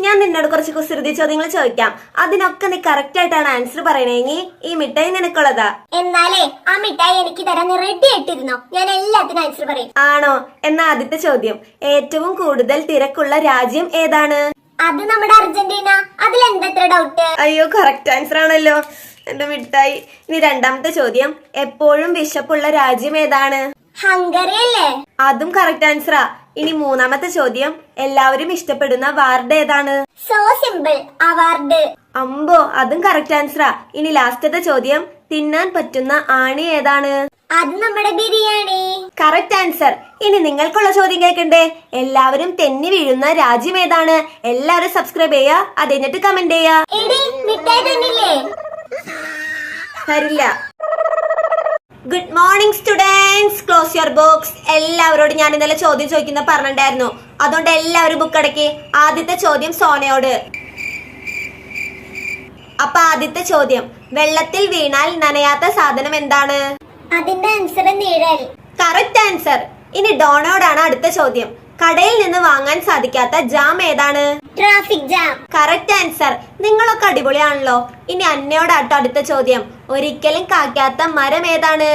ഞാൻ നിന്നോട് കുറച്ച് കുസൃതി ചോദ്യങ്ങൾ ചോദിക്കാം. അതിനൊക്കെ നീ കറക്റ്റ് ആയിട്ടാണ് ആൻസർ പറയണെങ്കിൽ ഈ മിഠായി നിനക്കുള്ളതാ. എന്നാലേ ആ മിഠായി എനിക്ക് തരാൻ നീ റെഡി ആയിട്ടിരുന്നോ? ഞാൻ എല്ലാത്തിനും ആൻസർ പറയും. ആണോ? എന്നാ ആദ്യത്തെ ചോദ്യം. ഏറ്റവും കൂടുതൽ തിരക്കുള്ള രാജ്യം ഏതാണ്? അത് നമ്മുടെ അർജന്റീന. അതിൽ അതിലെന്തത്ര ഡൗട്ട് അയ്യോ കറക്റ്റ് ആൻസർ ആണല്ലോ. എന്റെ മിഠായി. ഇനി രണ്ടാമത്തെ ചോദ്യം. എപ്പോഴും വിശപ്പുള്ള രാജ്യം ഏതാണ്? ഹംഗറി അല്ലേ അതും കറക്റ്റ് ആൻസറാ ഇനി മൂന്നാമത്തെ ചോദ്യം. എല്ലാവരും ഇഷ്ടപ്പെടുന്ന വാർഡ് ഏതാണ്? സോ സിമ്പിൾ അവാർഡ് അമ്പോ അതും കറക്റ്റ് ആൻസറാ ഇനി ലാസ്റ്റത്തെ ചോദ്യം. തിന്നാൻ പറ്റുന്ന ആണി ഏതാണ്? അത് നമ്മുടെ ബിരിയാണി. കറക്റ്റ് ആൻസർ ഇനി നിങ്ങൾക്കുള്ള ചോദ്യം കേൾക്കണ്ടേ? എല്ലാവരും തെന്നി വീഴുന്ന രാജ്യം ഏതാണ്? എല്ലാവരും സബ്സ്ക്രൈബ് ചെയ്യാ അത് എന്നിട്ട് കമന്റ് ചെയ്യാ തരില്ല. Good morning students close your books എല്ലാവരോടും ഞാൻ ഇന്നലെ ചോദ്യം ചോദിക്കുന്ന പറഞ്ഞിട്ടുണ്ടായിരുന്നു. അതുകൊണ്ട് എല്ലാവരും ബുക്ക് അടക്കി. ആദ്യത്തെ ചോദ്യം സോനയോട്. അപ്പൊ ആദ്യത്തെ ചോദ്യം. വെള്ളത്തിൽ വീണാൽ നനയാത്ത സാധനം എന്താണ്? അതിന്റെ ആൻസർ നിഴൽ. കറക്റ്റ് ആൻസർ ഇനി ഡോണോടാണ് അടുത്ത ചോദ്യം. കടയിൽ നിന്ന് വാങ്ങാൻ സാധിക്കാത്ത ജാം ഏതാണ്? ട്രാഫിക് ജാം കറക്റ്റ് ആൻസർ നിങ്ങളൊക്കെ അടിപൊളിയാണല്ലോ. ഇനി അന്നയോടാട്ടോ അടുത്ത ചോദ്യം. ഒരിക്കലും കാക്കാത്ത മരം ഏതാണ്?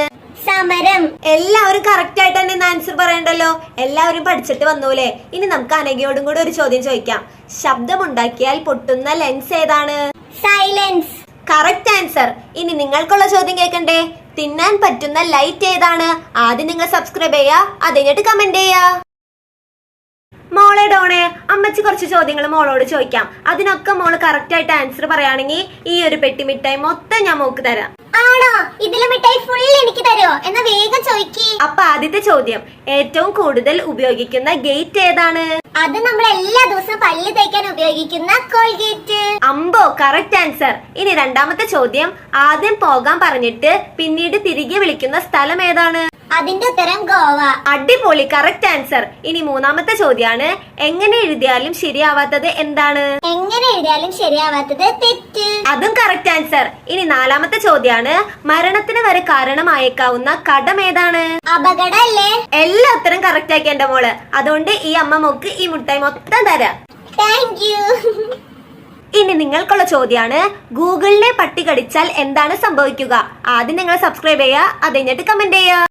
സമരം. എല്ലാവരും കറക്റ്റ് ആയിട്ട് തന്നെ ആൻസർ പറയണ്ടല്ലോ? എല്ലാവരും പഠിച്ചിട്ട് വന്നൂലേ? ഇനി നമുക്ക് അനഘയോടും കൂടെ ഒരു ചോദ്യം ചോദിക്കാം. ശബ്ദമുണ്ടാക്കിയാൽ പൊട്ടുന്ന ലെൻസ് ഏതാണ്? സൈലൻസ് കറക്റ്റ് ആൻസർ ഇനി നിങ്ങൾക്കുള്ള ചോദ്യം കേൾക്കണ്ടേ? തിന്നാൻ പറ്റുന്ന ലൈറ്റ് ഏതാണ്? ആദ്യം നിങ്ങൾ സബ്സ്ക്രൈബ് ചെയ്യാ അത് കഴിഞ്ഞിട്ട് കമന്റ് ചെയ്യാ മോളെ ഡോണെ അമ്മച്ചി കുറച്ച് ചോദ്യങ്ങൾ മോളോട് ചോദിക്കാം. അതിനൊക്കെ മോൾ കറക്റ്റ് ആയിട്ട് ആൻസർ പറയുകയാണെങ്കിൽ ഈ ഒരു പെട്ടി മിഠായി മൊത്തം ഞാൻ മോക്ക് തരാം. ആണോ? ഇതിലെ മിഠായി ഫുൾ എനിക്ക് തരുമോ എന്നാ വേഗം ചോദിക്കി. അപ്പൊ ആദ്യത്തെ ചോദ്യം. ഏറ്റവും കൂടുതൽ ഉപയോഗിക്കുന്ന ഗേറ്റ് ഏതാണ്? അത് നമ്മൾ എല്ലാ ദിവസവും പല്ല് തേക്കാൻ ഉപയോഗിക്കുന്ന കോൾഗേറ്റ്. അമ്പോ കറക്റ്റ് ആൻസർ ഇനി രണ്ടാമത്തെ ചോദ്യം. ആദ്യം പോകാൻ പറഞ്ഞിട്ട് പിന്നീട് തിരികെ വിളിക്കുന്ന സ്ഥലം ഏതാണ്? അതിന്റെ ഉത്തരം ഗോവ. അടിപൊളി കറക്റ്റ് ആൻസർ ഇനി മൂന്നാമത്തെ ചോദ്യമാണ് എങ്ങനെ എഴുതിയാലും ശരിയാവാത്തത് എന്താണ്? എങ്ങനെ എഴുതിയാലും ശരിയാവാത്തത് തെറ്റ്. അതും കറക്റ്റ് ആൻസർ ഇനി നാലാമത്തെ ചോദ്യമാണ് മരണത്തിന് വരെ കാരണമായേക്കാവുന്ന കടം ഏതാണ്? അപകടല്ലേ എല്ലാ ഉത്തരം കറക്റ്റ് ആക്കി എന്റെ മോൾ. അതുകൊണ്ട് ഈ അമ്മ മോക്ക് ഈ മുട്ടായി മൊത്തം തരാം. താങ്ക് യു ഇനി നിങ്ങൾക്കുള്ള ചോദ്യമാണ് ഗൂഗിളിനെ പട്ടി കടിച്ചാൽ എന്താണ് സംഭവിക്കുക? ആദ്യം നിങ്ങൾ സബ്സ്ക്രൈബ് ചെയ്യുക അത് കഴിഞ്ഞിട്ട് കമന്റ് ചെയ്യുക.